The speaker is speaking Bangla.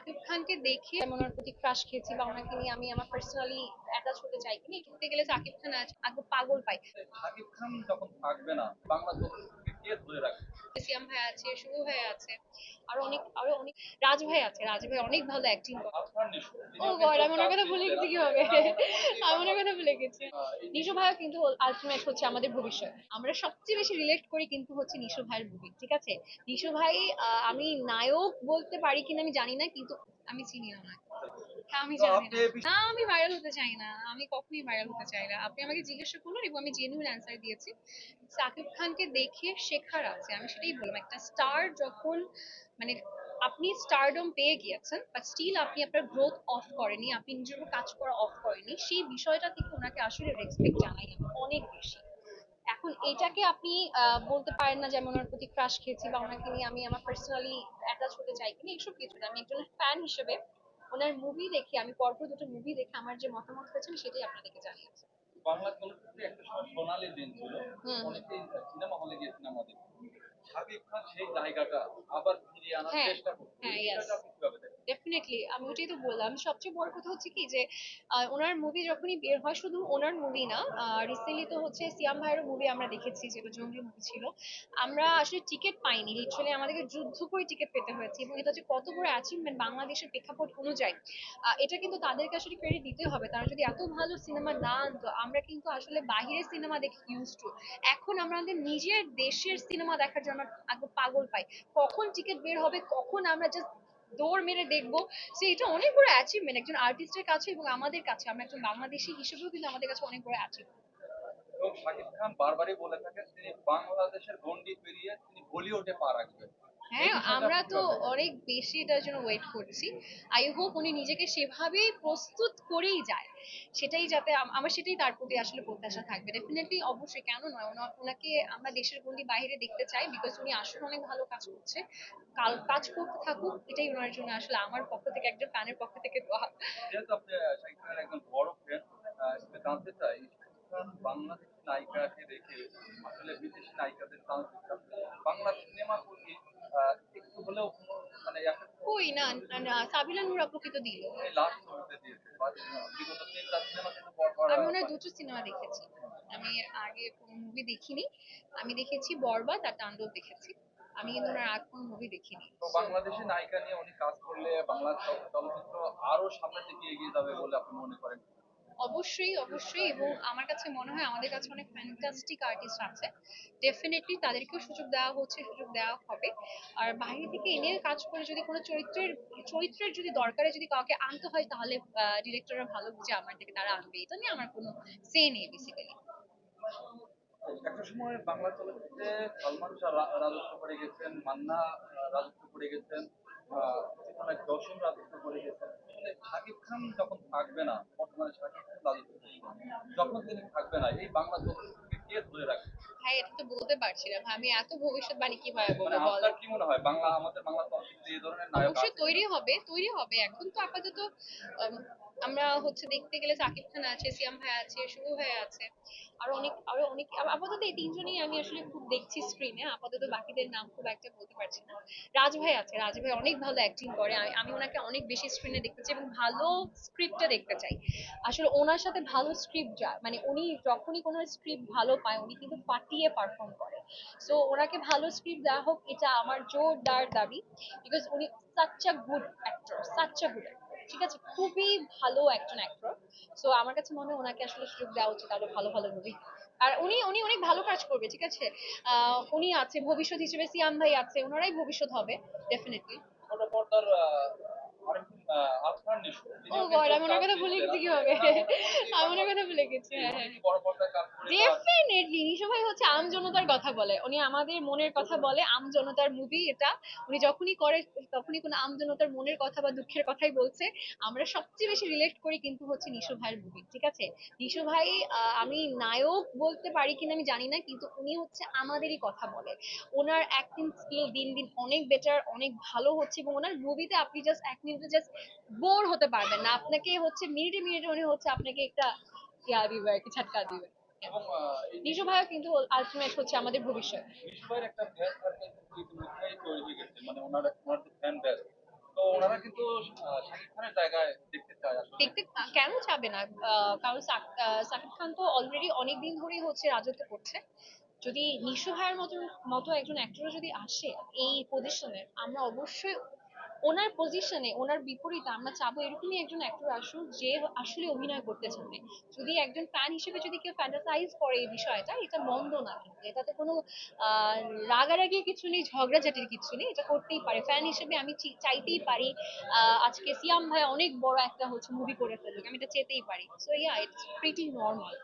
শাকিব খানকে দেখে যেমন ওর প্রতি ক্রাশ খেয়েছি বা ওনাকে নিয়ে আমি আমার পার্সোনালি অ্যাটাচ হতে চাই কিনা ঘুরতে গেলে শাকিব খান আজ আগে পাগল পাই শাকিব খান যখন থাকবে না বাংলা কে ধরে ভাই আছে শুভ ভাই আছে। আরও অনেক আরও অনেক, রাজ ভাই আছে, রাজ ভাই অনেক ভালো অ্যাক্টিং করে। ও গড, আমি ওনার কথা ভুলে গেছি কীভাবে? আমি ওনার কথা ভুলে গেছি। নিশু ভাইও কিন্তু আলটিমেট হচ্ছে আমাদের ভবিষ্যৎ। আমরা সবচেয়ে বেশি রিলেট করি কিন্তু হচ্ছে নিশু ভাইয়ের মুভি ঠিক আছে? নিশু ভাই আমি নায়ক বলতে পারি কিনা আমি জানি না, কিন্তু আমি চিনি ওনাকে। আমি জানি না। আমি ভাইরাল হতে চাই না। আমি কখনোই ভাইরাল হতে চাই না। আপনি আমাকে জিজ্ঞাসা করলেন এবং আমি জেনুইন অ্যান্সার দিয়েছি। সাকিব খানকে দেখে শেখার আছে আমি সেটাই বললাম। একটা স্টার যখন মানে আপনি স্টারডম পেয়ে গিয়েছেন বাট স্টিল আপনি আপনার গ্রোথ অফ করেনি আপনি নিজের উপর কাজ করা অফ করেনি সেই বিষয়টা থেকে ওনাকে আসলে রেসপেক্ট জানাই অনেক বেশি। এখন এটাকে আপনি আহ, বলতে পারেন না যে আমি ওনার প্রতি ক্রাশ খেয়েছি বা ওনাকে নিয়ে আমি আমার পার্সোনালি অ্যাটাচ হতে চাই কিনা এইসব কিছু না। আমি একজন ফ্যান হিসেবে ওনার মুভি দেখে আমি পরপর দুটো মুভি দেখে আমার যে মতামত হয়েছে আমি সেটাই আপনাদেরকে জানিয়েছি বাংলা চলচ্চিত্রে একটা সোনালী দিন ছিল। অনেকেই সিনেমা হলে গিয়ে সিনেমা দেখে আনার হ্যাঁ, হ্যাঁ, ডেফিনেটলি আমি ওটাই তো বললাম। সবচেয়ে বড় কথা হচ্ছে কি যে ওনার মুভি যখনই বের হয় শুধু ওনার মুভি না রিসেন্টলি তো হচ্ছে সিয়াম ভাইয়ের মুভি আমরা দেখেছি যেটা জঙ্গলি মুভি ছিল। আমরা আসলে টিকিট পাইনি লিটারালি আমাদেরকে যুদ্ধ করে টিকিট পেতে হয়েছে এবং এটা হচ্ছে কত বড় অ্যাচিভমেন্ট বাংলাদেশের প্রেক্ষাপট অনুযায়ী। এটা কিন্তু তাদেরকে আসলে ক্রেডিট দিতে হবে। তারা যদি এত ভালো সিনেমা না আনতো আমরা কিন্তু আসলে বাহিরের সিনেমা দেখে ইউজ টু এখন আমরা আমাদের নিজের দেশের সিনেমা দেখার জন্য আগে পাগল পাই। কখন টিকিট বের হবে, কখন আমরা জাস্ট দৌড় মেরে দেখব সে এটা অনেক বড় অ্যাচিভমেন্ট একজন আর্টিস্টের কাছে এবং আমাদের কাছে, আমরা একজন বাংলাদেশি হিসেবেও কিন্তু আমাদের কাছে অনেক বড় অ্যাচিভমেন্ট এবং শাকিব খান বারবারই বলে থাকেন, তিনি বাংলাদেশের গন্ডি পেরিয়ে তিনি বলিউডে পা রাখবেন। হ্যাঁ আমরা তো অনেক বেশি এটার জন্য ওয়েট করছি। আই হোপ উনি নিজেকে সেভাবেই প্রস্তুত করেই যায়। সেটাই যাতে আম- আমার সেটাই তার প্রতি আসলে প্রত্যাশা থাকবে। ডেফিনেটলি অবশ্যই কেন নয়? ওনা- ওনাকে আমরা দেশের গন্ডি বাইরে দেখতে চাই বিকজ উনি আসলে অনেক ভালো কাজ করছে। কাল কাজ করতে থাকুক এটাই ওনার জন্য আসলে আমার পক্ষ থেকে একজন ফ্যানের পক্ষ থেকে দোয়া। যেহেতু আপনি আহ, শাকিব খানের একজন বড় ফ্যান জানতে চাই বাংলাদেশি নায়িকাকে রেখে আসলে বিদেশি নায়িকাদের চান্স বাংলা সিনেমা প্রতি আহ, একটু হলেও মানে কই না না, সাবিলা নূর আপুকে তো দিল আমি ওনার দুটো সিনেমা দেখেছি। আমি আগে কোনো মুভি দেখিনি। আমি দেখেছি বরবাদ আর তাণ্ডব দেখেছি। আমি কিন্তু ওনার আর কোনো মুভি দেখিনি। তো বাংলাদেশি নায়িকা নিয়ে উনি কাজ করলে বাংলা চল- চলচ্চিত্র আরও সামনের দিকে এগিয়ে যাবে বলে আপনি মনে করেন? অবশ্যই অবশ্যই এবং আমার কাছে মনে হয় আমাদের কাছে অনেক ফ্যান্টাস্টিক আর্টিস্ট আছে। ডেফিনেটলি তাদেরকেও সুযোগ দেওয়া হচ্ছে, সুযোগ দেওয়া হবে। আর বাইরে থেকে এনে কাজ করে যদি কোনো চরিত্রের চরিত্রের যদি দরকারে যদি কাউকে আনতে হয় তাহলে ডিরেক্টররা ভালো বুঝে আমার থেকে তারা আনবে। এটা নিয়ে আমার কোনো সে নেই বেসিক্যালি একটা সময় বাংলা চলচ্চিত্রে সালমান শাহ রাজত্ব করে গেছেন, মান্না রাজত্ব করে গেছেন দর্শন রাজত্ব করে গেছেন। শাকিব খান যখন থাকবে না বর্তমানে শাকিব খান রাজত্ব যখন তিনি থাকবে না এই বাংলা চলচ্চিত্রকে কে ধরে রাখবে? ভাই এটা তো বলতে পারছি না আমি এত ভবিষ্যৎবাণী কীভাবে মানে বলব বল? আপনার কি মনে হয় বাংলা আমাদের বাংলা চলচ্চিত্রে এই ধরনের নায়ক অবশ্যই তৈরি হবে তৈরি হবে। এখন তো আপাতত আমরা হচ্ছে দেখতে গেলে সাকিব খান আছে, সিয়াম ভাই আছে, শুভ ভাই আছে। আরও অনেক আরও অনেক, আপাতত এই তিনজনই আমি আসলে খুব দেখছি স্ক্রিনে আপাতত বাকিদের নাম খুব একটা বলতে পারছি না। রাজ ভাই আছে, রাজ ভাই অনেক ভালো অ্যাক্টিং করে। আমি- ওনাকে অনেক বেশি স্ক্রিনে দেখতে চাই এবং ভালো স্ক্রিপ্টটা দেখতে চাই। আসলে ওনার সাথে ভালো স্ক্রিপ্ট যা মানে উনি যখনই কোনো স্ক্রিপ্ট ভালো পায়, উনি কিন্তু ফাটিয়ে পারফর্ম করে। সো ওনাকে ভালো স্ক্রিপ্ট দেওয়া হোক, এটা আমার জোরদার দাবি। বিকজ উনি such a good actor such a good ঠিক আছে, খুবই ভালো একজন অ্যাক্টর সো আমার কাছে মনে হয় ওনাকে আসলে সুযোগ দেওয়া উচিত আরও ভালো ভালো মুভি আর উনি উনি অনেক ভালো কাজ করবে, ঠিক আছে? উনি আছে, ভবিষ্যৎ হিসেবে সিয়াম ভাই আছে, ওনারাই ভবিষ্যৎ হবে ডেফিনেটলি ছোট পর্দার আহ, আরেকজন আহ, আফরান নিশু। ও গড আমি ওনার কথা ভুলে গেছি কীভাবে? আমি ওনার কথা ভুলে গেছি হ্যাঁ। ডেফিনেটলি নিশো ভাই হচ্ছে আম জনতার কথা বলে। উনি আমাদের মনের কথা বলে আম জনতার মুভি এটা। উনি যখনই করে তখনই কোনো আম জনতার মনের কথা বা দুঃখের কথাই বলছে। আমরা সবচেয়ে বেশি রিলেট করি কিন্তু হচ্ছে নিশো ভাইয়ের মুভি ঠিক আছে? নিশো ভাই আমি নায়ক বলতে পারি কিনা আমি জানি না কিন্তু উনি হচ্ছে আমাদেরই কথা বলে। ওনার অ্যাক্টিং স্কিল দিন দিন অনেক বেটার অনেক ভালো হচ্ছে এবং ওনার মুভিতে আপনি জাস্ট এক মিনিটে জাস্ট বোর হতে পারবেন না। আপনাকে হচ্ছে মিনিটে মিনিটে উনি হচ্ছে আপনাকে একটা ইয়া দিবে আর কি ঝাটকা দিবে। এবং নিশু ভাইও কিন্তু আলটিমেট হচ্ছে আমাদের ভবিষ্যৎ। বিশ্বয়ের একটা ফ্যান ইতিমধ্যেই তৈরি হয়ে গেছে মানে ওনার ওনার ফ্যান বেস তো তো ওনারা কিন্তু শাকিব খানের জায়গায় দেখতে চায় দেখতে কেন চাবে না? কারণ সাক- সাকিব খান তো অলরেডি অনেকদিন ধরেই হচ্ছে রাজত্ব করছে। যদি নিশু ভাইয়ের মতো মতো একজন অ্যাক্টর যদি আসে এই পজিশনে আমরা অবশ্যই ওনার পজিশনে ওনার বিপরীতে আমরা চাবো এরকমই একজন অ্যাক্টর আসুক যে আসলে অভিনয় করতে চাবে যদি একজন ফ্যান হিসেবে যদি কেউ ফ্যান্টাসাইজ করে এই বিষয়টা, এটা মন্দ না কিন্তু। এটাতে কোনো আহ রাগারাগির কিছু নেই, ঝগড়াঝাটির কিছু নেই, এটা করতেই পারে। ফ্যান হিসেবে আমি চাইতেই পারি আজকে সিয়াম ভাই অনেক বড় একটা হচ্ছে মুভি করে ফেলুক, আমি এটা চেতেই পারি। So yeah it's pretty normal